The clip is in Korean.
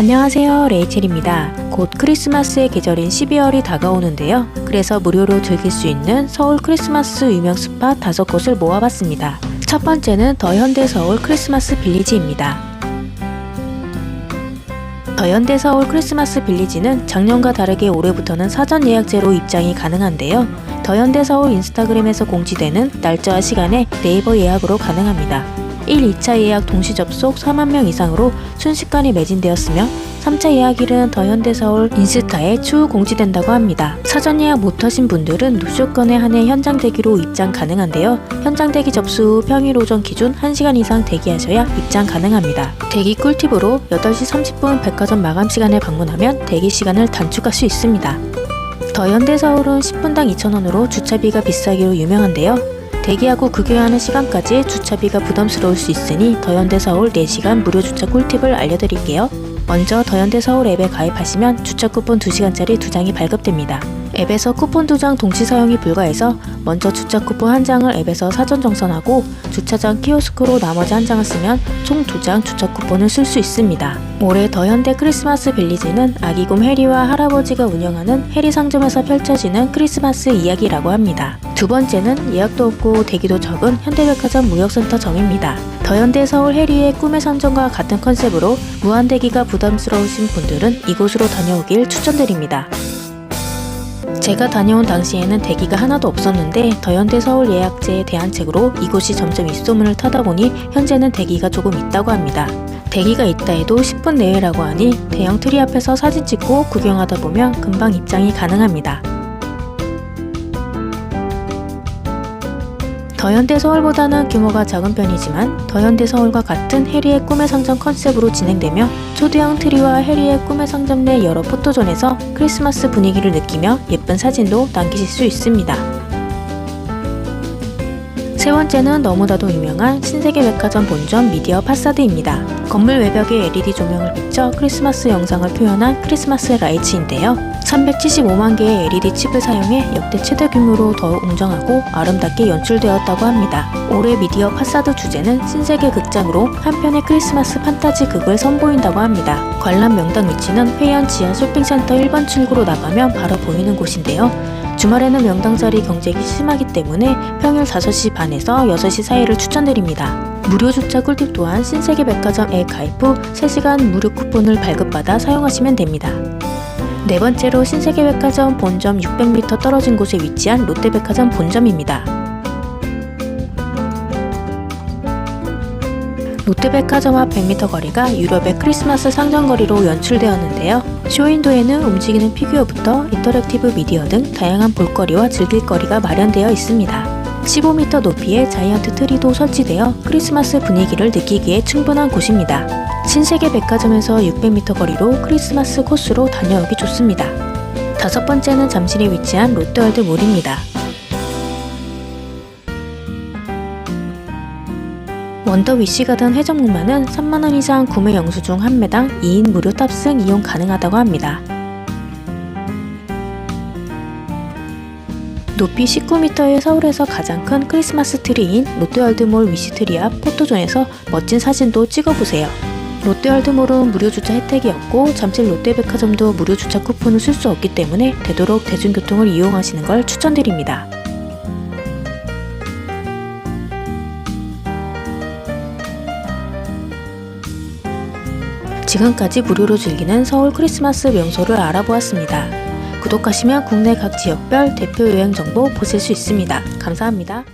안녕하세요. 레이첼입니다. 곧 크리스마스의 계절인 12월이 다가오는데요. 그래서 무료로 즐길 수 있는 서울 크리스마스 유명 스팟 5곳을 모아봤습니다. 첫 번째는 더 현대 서울 크리스마스 빌리지입니다. 더 현대 서울 크리스마스 빌리지는 작년과 다르게 올해부터는 사전 예약제로 입장이 가능한데요. 더 현대 서울 인스타그램에서 공지되는 날짜와 시간에 네이버 예약으로 가능합니다. 1, 2차 예약 동시 접속 4만 명 이상으로 순식간에 매진되었으며 3차 예약일은 더 현대서울 인스타에 추후 공지된다고 합니다. 사전 예약 못하신 분들은 노쇼건에 한해 현장 대기로 입장 가능한데요. 현장 대기 접수 후 평일 오전 기준 1시간 이상 대기하셔야 입장 가능합니다. 대기 꿀팁으로 8시 30분 백화점 마감 시간에 방문하면 대기 시간을 단축할 수 있습니다. 더 현대서울은 10분당 2,000원으로 주차비가 비싸기로 유명한데요. 대기하고 구경하는 시간까지 주차비가 부담스러울 수 있으니 더현대 서울 4시간 무료 주차 꿀팁을 알려드릴게요. 먼저 더현대 서울 앱에 가입하시면 주차 쿠폰 2시간짜리 2장이 발급됩니다. 앱에서 쿠폰 2장 동시 사용이 불가해서 먼저 주차 쿠폰 1장을 앱에서 사전 정산하고 주차장 키오스크로 나머지 1장을 쓰면 총 2장 주차 쿠폰을 쓸 수 있습니다. 올해 더현대 크리스마스 빌리지는 아기곰 해리와 할아버지가 운영하는 해리 상점에서 펼쳐지는 크리스마스 이야기라고 합니다. 두 번째는 예약도 없고 대기도 적은 현대백화점 무역센터 점입니다. 더현대 서울 해리의 꿈의 상점과 같은 컨셉으로 무한대기가 부담스러우신 분들은 이곳으로 다녀오길 추천드립니다. 제가 다녀온 당시에는 대기가 하나도 없었는데 더현대 서울 예약제에 대한 책으로 이곳이 점점 입소문을 타다 보니 현재는 대기가 조금 있다고 합니다. 대기가 있다 해도 10분 내외라고 하니 대형 트리 앞에서 사진 찍고 구경하다 보면 금방 입장이 가능합니다. 더현대 서울보다는 규모가 작은 편이지만 더현대 서울과 같은 해리의 꿈의 상점 컨셉으로 진행되며 초대형 트리와 해리의 꿈의 상점 내 여러 포토존에서 크리스마스 분위기를 느끼며 예쁜 사진도 남기실 수 있습니다. 세 번째는 너무나도 유명한 신세계 백화점 본점 미디어 파사드입니다. 건물 외벽에 LED 조명을 비춰 크리스마스 영상을 표현한 크리스마스 라이츠인데요. 375만 개의 LED 칩을 사용해 역대 최대 규모로 더 웅장하고 아름답게 연출되었다고 합니다. 올해 미디어 파사드 주제는 신세계 극장으로 한편의 크리스마스 판타지 극을 선보인다고 합니다. 관람 명당 위치는 회원 지하 쇼핑센터 1번 출구로 나가면 바로 보이는 곳인데요. 주말에는 명당 자리 경쟁이 심하기 때문에 평일 5시 반에서 6시 사이를 추천드립니다. 무료 주차 꿀팁 또한 신세계 백화점 앱 가입 후 3시간 무료 쿠폰을 발급받아 사용하시면 됩니다. 네 번째로 신세계 백화점 본점 600m 떨어진 곳에 위치한 롯데백화점 본점입니다. 롯데백화점 앞 100m 거리가 유럽의 크리스마스 상점거리로 연출되었는데요. 쇼윈도에는 움직이는 피규어부터 인터랙티브 미디어 등 다양한 볼거리와 즐길거리가 마련되어 있습니다. 15m 높이의 자이언트 트리도 설치되어 크리스마스 분위기를 느끼기에 충분한 곳입니다. 신세계 백화점에서 600m 거리로 크리스마스 코스로 다녀오기 좋습니다. 다섯 번째는 잠실에 위치한 롯데월드 몰입니다. 원더 위시가든 회전목마는 3만원 이상 구매 영수증 한 매당 2인 무료 탑승 이용 가능하다고 합니다. 높이 19m의 서울에서 가장 큰 크리스마스 트리인 롯데월드몰 위시트리 앞 포토존에서 멋진 사진도 찍어보세요. 롯데월드몰은 무료 주차 혜택이 없고 잠실 롯데백화점도 무료 주차 쿠폰을 쓸 수 없기 때문에 되도록 대중교통을 이용하시는 걸 추천드립니다. 지금까지 무료로 즐기는 서울 크리스마스 명소를 알아보았습니다. 구독하시면 국내 각 지역별 대표 여행 정보 보실 수 있습니다. 감사합니다.